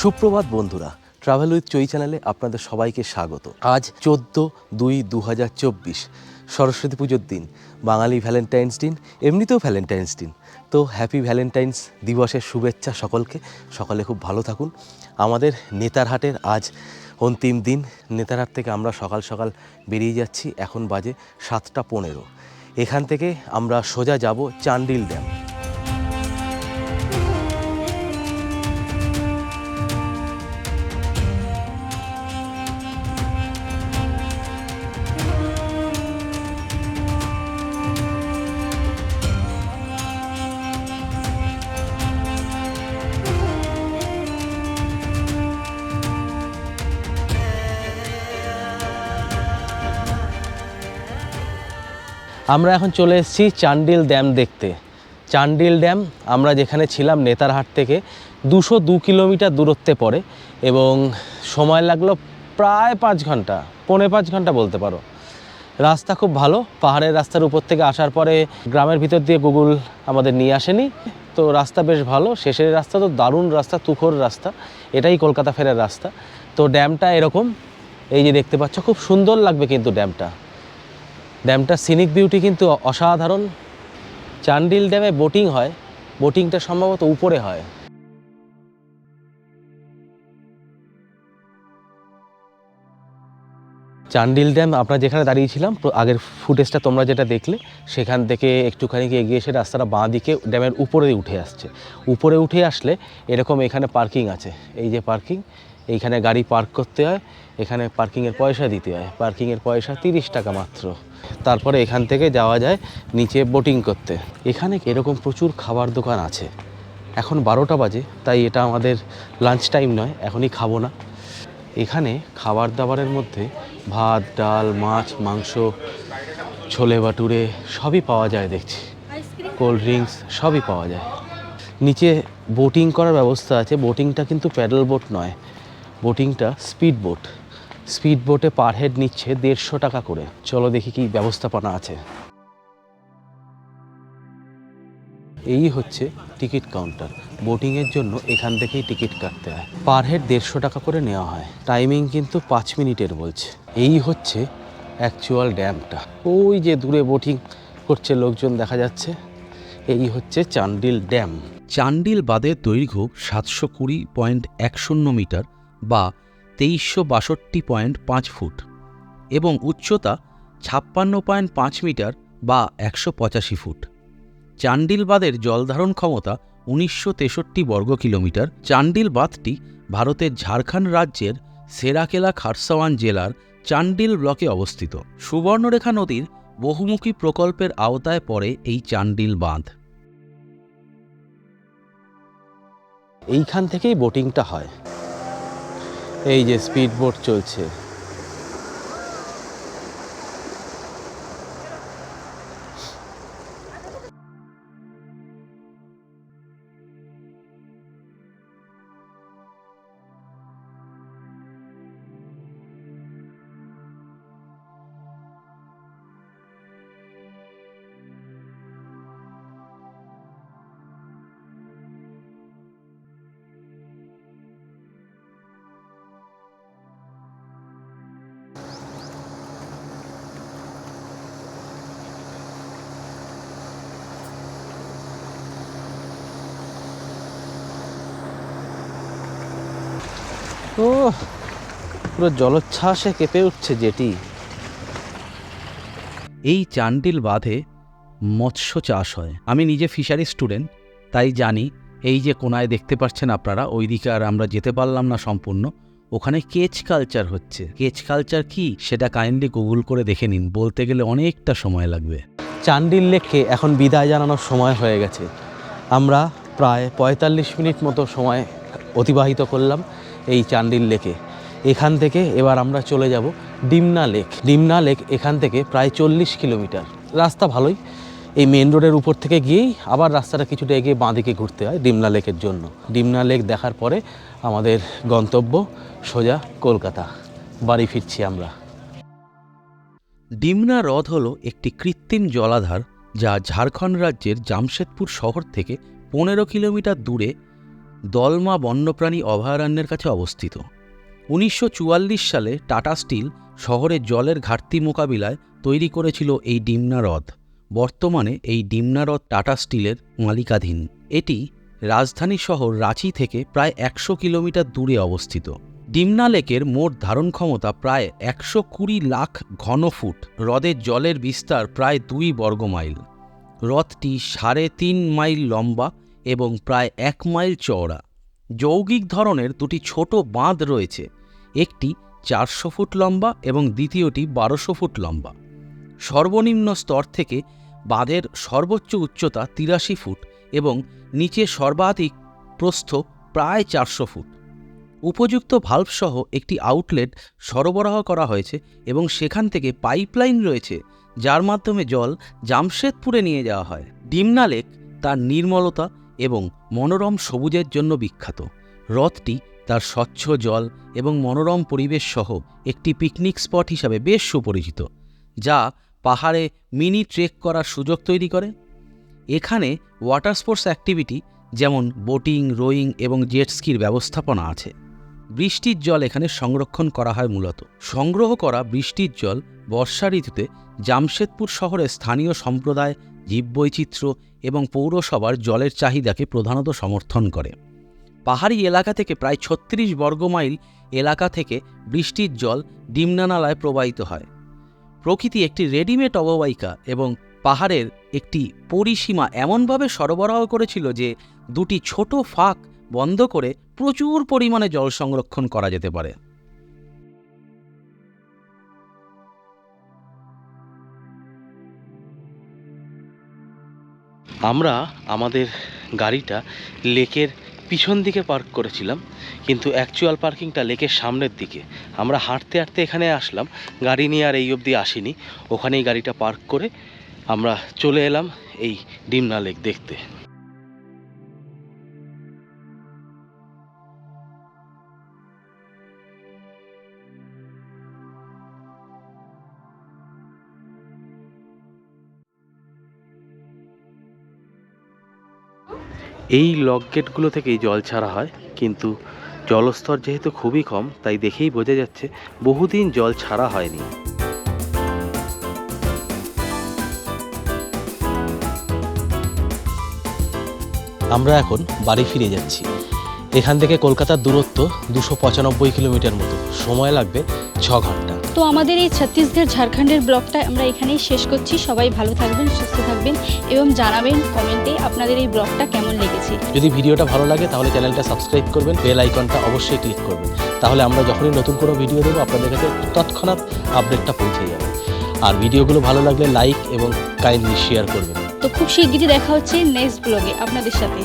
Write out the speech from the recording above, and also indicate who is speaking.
Speaker 1: সুপ্রভাত বন্ধুরা travel with চই চ্যানেলে আপনাদের সবাইকে স্বাগত। আজ চোদ্দ দুই দু হাজার চব্বিশ, সরস্বতী পুজোর দিন, বাঙালি ভ্যালেন্টাইন্স দিন, এমনিতেও ভ্যালেন্টাইন্স দিন। তো হ্যাপি ভ্যালেন্টাইন্স দিবসের শুভেচ্ছা সকলকে, সকলে খুব ভালো থাকুন। আমাদের নেতারহাটের আজ অন্তিম দিন নেতারহাট থেকে আমরা সকাল সকাল বেরিয়ে যাচ্ছি, এখন বাজে সাতটা পনেরো। এখান থেকে আমরা সোজা যাব চান্ডিল ড্যাম আমরা এখন চলে এসেছি চান্ডিল ড্যাম দেখতে। চান্ডিল ড্যাম, আমরা যেখানে ছিলাম নেতারহাট থেকে, দুশো দু কিলোমিটার দূরত্বে পড়ে এবং সময় লাগল প্রায় পাঁচ ঘণ্টা, পৌনে পাঁচ ঘণ্টা বলতে পারো। রাস্তা খুব ভালো, পাহাড়ের রাস্তার উপর থেকে আসার পরে গ্রামের ভিতর দিয়ে গুগল আমাদের নিয়ে আসেনি, তো রাস্তা বেশ ভালো, শেষের রাস্তা তো দারুণ রাস্তা, তুখোর রাস্তা, এটাই কলকাতা ফেরার রাস্তা। তো ড্যামটা এরকম, এই যে দেখতে পাচ্ছ, খুব সুন্দর লাগবে কিন্তু ড্যামটা। ড্যামটার সিনিক বিউটি কিন্তু অসাধারণ। চান্ডিল ড্যামে বোটিং হয়। বোটিংটা সম্ভবত উপরে হয়। চান্ডিল ড্যাম আমরা যেখানে দাঁড়িয়েছিলাম আগের ফুটেজটা তোমরা যেটা দেখলে, সেখান থেকে একটুখানি এগিয়ে এসে রাস্তাটা বাঁ দিকে ড্যামের উপরে উঠে আসছে। উপরে উঠে আসলে এরকম এখানে পার্কিং আছে। এই যে পার্কিং এইখানে গাড়ি পার্ক করতে হয় এখানে পার্কিংয়ের পয়সা দিতে হয়। পার্কিংয়ের পয়সা তিরিশ টাকা মাত্র। তারপরে এখান থেকে যাওয়া যায় নিচে বোটিং করতে। এখানে এরকম প্রচুর খাবার দোকান আছে। এখন বারোটা বাজে তাই এটা আমাদের লাঞ্চ টাইম নয় এখনই খাব না। এখানে খাবার দাবারের মধ্যে ভাত ডাল মাছ মাংস ছোলে বাটুরে সবই পাওয়া যায় দেখছি। কোল্ড ড্রিঙ্কস সবই পাওয়া যায়। নিচে বোটিং করার ব্যবস্থা আছে বোটিংটা কিন্তু প্যাডেল বোট নয়। বোটিংটা স্পিড বোট স্পিড বোটে পার হেড নিচ্ছে দেড়শো টাকা করে। চলো দেখি কি ব্যবস্থাপনা আছে। এই হচ্ছে টিকিট কাউন্টার। বোটিংয়ের জন্য এখান থেকেই টিকিট কাটতে হয়। পার হেড দেড়শো টাকা করে নেওয়া হয়। টাইমিং কিন্তু পাঁচ মিনিটের বলছে। এই হচ্ছে অ্যাকচুয়াল ড্যামটা। ওই যে দূরে বোটিং করছে লোকজন দেখা যাচ্ছে। এই হচ্ছে চান্ডিল ড্যাম।
Speaker 2: চান্ডিল বাঁধের দৈর্ঘ্য সাতশো কুড়ি পয়েন্ট এক শূন্য মিটার। বা তেইশশো বাষট্টি পয়েন্ট পাঁচ ফুট এবং উচ্চতা ছাপ্পান্ন পয়েন্ট পাঁচ মিটার বা একশো পঁচাশি ফুট। চান্ডিল বাঁধের জলধারণ ক্ষমতা উনিশশো তেষট্টি বর্গ কিলোমিটার। চান্ডিল বাঁধটি ভারতের ঝাড়খণ্ড রাজ্যের সেরাকেলা খারসাওয়ান জেলার চান্ডিল ব্লকে অবস্থিত। সুবর্ণরেখা নদীর বহুমুখী প্রকল্পের আওতায় পড়ে এই চান্ডিল বাঁধ
Speaker 1: এইখান থেকেই বোটিংটা হয়। এই যে স্পিড বোট চলছে। পুরো জলোচ্ছ্বাসে কেঁপে উঠছে যেটি
Speaker 2: এই চান্ডিল বাঁধে মৎস্য চাষ হয়। আমি নিজে ফিশারি স্টুডেন্ট তাই জানি এই যে কোনায় দেখতে পাচ্ছেন আপনারা ওইদিকে আর আমরা যেতে পারলাম না সম্পূর্ণ। ওখানে কেচ কালচার হচ্ছে। কেচ কালচার কি? সেটা কাইন্ডলি গুগল করে দেখে নিন। বলতে গেলে অনেকটা সময় লাগবে।
Speaker 1: চান্ডিল লেককে এখন বিদায় জানানোর সময় হয়ে গেছে। আমরা প্রায় পঁয়তাল্লিশ মিনিট মতো সময় অতিবাহিত করলাম। এই চান্ডিল লেকে। এখান থেকে এবার আমরা চলে যাব ডিমনা লেক। ডিমনা লেক এখান থেকে প্রায় চল্লিশ কিলোমিটার। রাস্তা ভালোই। এই মেন রোডের উপর থেকে গিয়েই আবার রাস্তাটা কিছুটা এগিয়ে বাঁদিকে ঘুরতে হয় ডিমনা লেকের জন্য। ডিমনা লেক দেখার পরে আমাদের গন্তব্য সোজা কলকাতা। বাড়ি ফিরছি আমরা।
Speaker 2: ডিমনা হ্রদ হল একটি কৃত্রিম জলাধার যা ঝাড়খণ্ড রাজ্যের জামশেদপুর শহর থেকে পনেরো কিলোমিটার দূরে দলমা বন্যপ্রাণী অভয়ারণ্যের কাছে অবস্থিত। উনিশশো চুয়াল্লিশ সালে টাটা স্টিল শহরের জলের ঘাটতি মোকাবিলায় তৈরি করেছিল এই ডিমনা হ্রদ বর্তমানে এই ডিমনা হ্রদ টাটা স্টিলের মালিকাধীন। এটি রাজধানী শহর রাঁচি থেকে প্রায় একশো কিলোমিটার দূরে অবস্থিত। ডিমনা লেকের মোট ধারণ ক্ষমতা প্রায় একশো কুড়ি লাখ ঘনফুট হ্রদের জলের বিস্তার প্রায় দুই বর্গমাইল। হ্রদটি সাড়ে তিন মাইল লম্বা এবং প্রায় এক মাইল চওড়া। যৌগিক ধরনের দুটি ছোট বাঁধ রয়েছে। একটি চারশো ফুট লম্বা এবং দ্বিতীয়টি বারোশো ফুট লম্বা। সর্বনিম্ন স্তর থেকে বাঁধের সর্বোচ্চ উচ্চতা তিরাশি ফুট এবং নিচে সর্বাধিক প্রস্থ প্রায় চারশো ফুট। উপযুক্ত ভাল্বসহ একটি আউটলেট সরবরাহ করা হয়েছে এবং সেখান থেকে পাইপলাইন রয়েছে, যার মাধ্যমে জল জামশেদপুরে নিয়ে যাওয়া হয়। ডিমনা লেক তার নির্মলতা এবং মনোরম সবুজের জন্য বিখ্যাত। হ্রদটি তার স্বচ্ছ জল এবং মনোরম পরিবেশ সহ একটি পিকনিক স্পট হিসাবে বেশ সুপরিচিত, যা পাহাড়ে মিনি ট্রেক করার সুযোগ তৈরি করে। এখানে ওয়াটার স্পোর্টস অ্যাক্টিভিটি যেমন বোটিং, রোয়িং এবং জেট স্কির ব্যবস্থাপনা আছে। বৃষ্টির জল এখানে সংরক্ষণ করা হয় মূলত। সংগ্রহ করা বৃষ্টির জল বর্ষা ঋতুতে জামশেদপুর শহরের স্থানীয় সম্প্রদায় জীববৈচিত্র্য এবং পৌরসভার জলের চাহিদাকে প্রধানত সমর্থন করে। পাহাড়ি এলাকা থেকে প্রায় ছত্রিশ বর্গমাইল এলাকা থেকে বৃষ্টির জল ডিমনা নালায় প্রবাহিত হয়। প্রকৃতি একটি রেডিমেড অববাহিকা এবং পাহাড়ের একটি পরিসীমা এমনভাবে সরবরাহ করেছিল যে দুটি ছোট ফাঁক বন্ধ করে প্রচুর পরিমাণে জল সংরক্ষণ করা যেতে পারে।
Speaker 1: আমরা আমাদের গাড়িটা লেকের পিছন দিকে পার্ক করেছিলাম, কিন্তু অ্যাকচুয়াল পার্কিংটা লেকের সামনের দিকে। আমরা হাঁটতে হাঁটতে এখানে আসলাম, গাড়ি নিয়ে আর এই অবধি আসিনি। ওখানেই গাড়িটা পার্ক করে আমরা চলে এলাম এই ডিমনা লেক দেখতে। এই লক গেটগুলো থেকেই জল ছাড়া হয়, কিন্তু জলস্তর যেহেতু খুবই কম, তাই দেখেই বোঝা যাচ্ছে বহুদিন জল ছাড়া হয়নি। আমরা এখন বাড়ি ফিরে যাচ্ছি। এখান থেকে কলকাতার দূরত্ব দুশো পঁচানব্বই কিলোমিটার মতো। সময় লাগবে ছ ঘণ্টা।
Speaker 3: তো আমাদের এই ছত্তিশগড় ঝাড়খণ্ডের ব্লগটা আমরা এখানেই শেষ করছি। সবাই ভালো থাকবেন সুস্থ থাকবেন এবং জানাবেন কমেন্টে আপনাদের এই ব্লগটা কেমন লেগেছে।
Speaker 1: যদি ভিডিওটা ভালো লাগে তাহলে চ্যানেলটা সাবস্ক্রাইব করবেন বেল আইকনটা অবশ্যই ক্লিক করবেন। তাহলে আমরা যখনই নতুন কোনো ভিডিও দেবো আপনাদের কাছে তৎক্ষণাৎ আপডেটটা পৌঁছে যাবে। আর ভিডিওগুলো ভালো লাগলে লাইক এবং কাইন্ডলি শেয়ার করবেন।
Speaker 3: তো খুব শিগগিরই দেখা হচ্ছে নেক্সট ব্লগে আপনাদের সাথে।